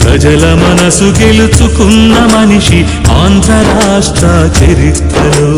ప్రజల మనసు గెలుచుకున్న మనిషి ఆంధ్ర రాష్ట్ర చరిత్రలో.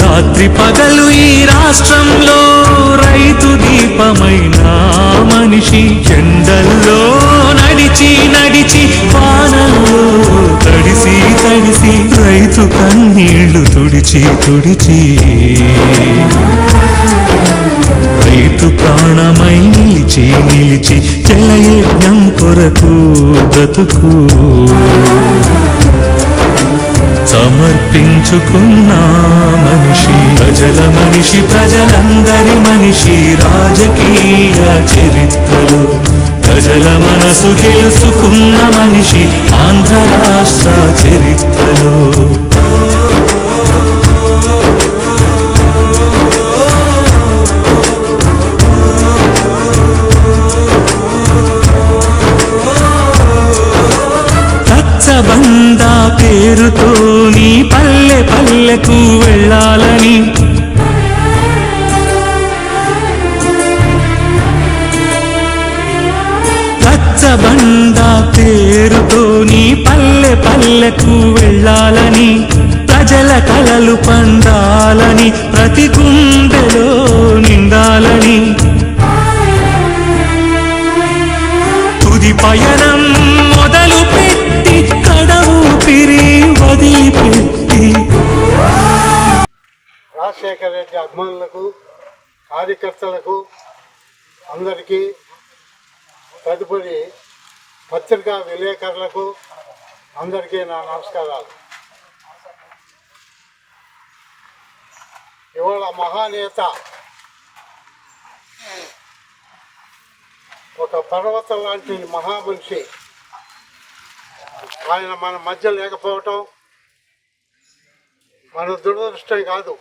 రాత్రి పగలు ఈ రాష్ట్రంలో రైతు దీపమైన మనిషి ఎండల్లో నడిచి నడిచి వానల్లో తడిసి తడిసి రైతు కన్నీళ్ళు తుడిచి తుడిచి. రైతు ప్రాణమై నిలిచి నిలిచి చెలయజ్ఞం కొరకు బ్రతుకు. సమర్పించుకున్న మనిషి ప్రజల మనిషి ప్రజలందరి మనిషి రాజకీయ చరిత్రలు. ప్రజల మనసు గెలుచుకున్న మనిషి ఆంధ్ర రాష్ట్ర చరిత్రలో. పల్లెకు వెళ్ళాలని. రచ్చబండ పేరుతో నీ పల్లె పల్లెకు వెళ్ళాలని. ప్రజల కలలు పండాలని ప్రతి గుండెలో నిండాలని. తుది పయన రాజశేఖర రెడ్డి అభిమానులకు కార్యకర్తలకు అందరికీ తదుపరి పత్రికా విలేకరులకు అందరికీ నా నమస్కారాలు. ఇవాళ మహానేత ఒక పర్వతం లాంటి మహామనిషి. ఆయన మన మధ్య లేకపోవటం మన దురదృష్టం కాదు.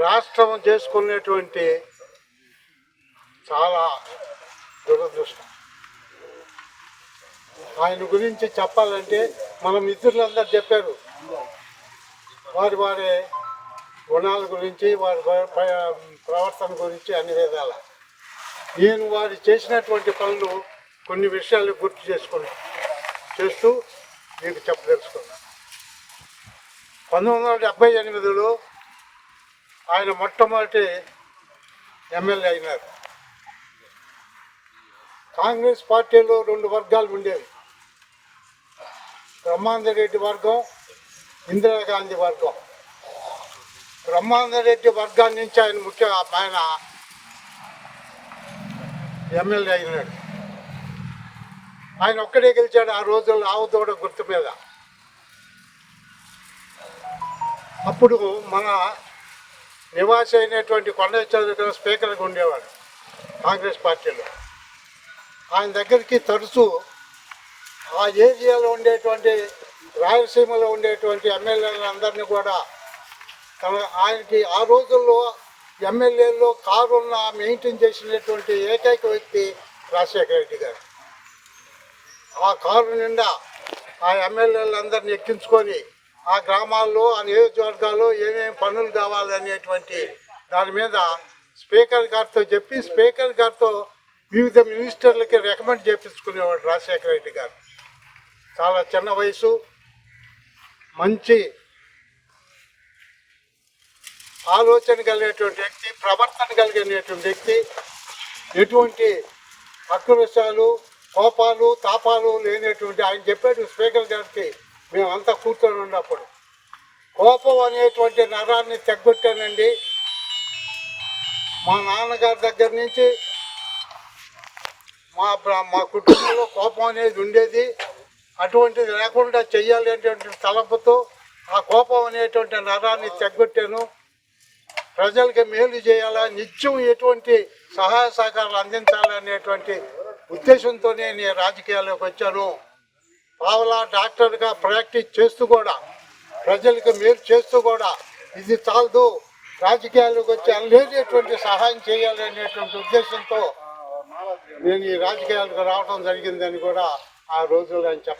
రాష్ట్రం చేసుకునేటువంటి చాలా దురదృష్టం. ఆయన గురించి చెప్పాలంటే మన మిత్రులందరూ చెప్పారు. వారి వారి గుణాల గురించి వారి వారి ప్రవర్తన గురించి అన్ని విధాల. నేను వారు చేసినటువంటి పనులు కొన్ని విషయాలు గుర్తు చేసుకుని చేస్తూ మీకు చెప్పదలుచుకున్నాను పంతొమ్మిది వందల డెబ్బై ఎనిమిదిలో ఆయన మొట్టమొదటి ఎమ్మెల్యే అయినారు. కాంగ్రెస్ పార్టీలో రెండు వర్గాలు ఉండేవి. బ్రహ్మాందరెడ్డి వర్గం ఇందిరాగాంధీ వర్గం. బ్రహ్మాందరెడ్డి వర్గాన్ని నుంచి ఆయన ముఖ్య ఆయన ఎమ్మెల్యే అయినాడు. ఆయన ఒక్కడే గెలిచాడు ఆ రోజుల్లో ఆవుదోడ గుర్తు మీద. అప్పుడు మన నివాసి అయినటువంటి కొండ చౌదరి స్పీకర్గా ఉండేవాడు కాంగ్రెస్ పార్టీలో. ఆయన దగ్గరికి తరచూ ఆ ఏరియాలో ఉండేటువంటి రాయలసీమలో ఉండేటువంటి ఎమ్మెల్యేలందరినీ కూడా తన ఆయనకి ఆ రోజుల్లో ఎమ్మెల్యేల్లో కారున్న మెయింటైన్ చేసినటువంటి ఏకైక వ్యక్తి రాజశేఖర రెడ్డి గారు. ఆ కారు నిండా ఆ ఎమ్మెల్యేలందరినీ ఎక్కించుకొని ఆ గ్రామాల్లో ఆ నియోజకవర్గాల్లో ఏమేమి పనులు కావాలనేటువంటి దాని మీద స్పీకర్ గారితో చెప్పి స్పీకర్ గారితో వివిధ మినిస్టర్లకి రికమెండ్ చేపించుకునేవాడు రాజశేఖర రెడ్డి గారు. చాలా చిన్న వయసు మంచి ఆలోచన కలిగేటువంటి వ్యక్తి ప్రవర్తన కలిగినటువంటి వ్యక్తి. ఎటువంటి అక్రవిషయాలు కోపాలు తాపాలు లేనటువంటి ఆయన చెప్పాడు స్పీకర్ కోపం అనేటువంటి నరాన్ని తగ్గొట్టానండి మా నాన్నగారి దగ్గర నుంచి మా మా కుటుంబంలో కోపం అనేది ఉండేది. అటువంటిది లేకుండా చెయ్యాలి అనేటువంటి తలపుతో ఆ కోపం అనేటువంటి నరాన్ని తగ్గొట్టాను ప్రజలకి మేలు చేయాలా నిత్యం ఎటువంటి సహాయ సహకారాలు అందించాలనేటువంటి ఉద్దేశంతోనే నేను రాజకీయాల్లోకి వచ్చాను. పావలా డాక్టర్గా ప్రాక్టీస్ చేస్తూ కూడా ప్రజలకు మేలు చేస్తూ కూడా ఇది చాలదు. రాజకీయాలకు వచ్చి అనలేనటువంటి సహాయం చేయాలి అనేటువంటి ఉద్దేశంతో నేను ఈ రాజకీయాలకు రావడం జరిగిందని కూడా ఆ రోజుల్లో ఆయన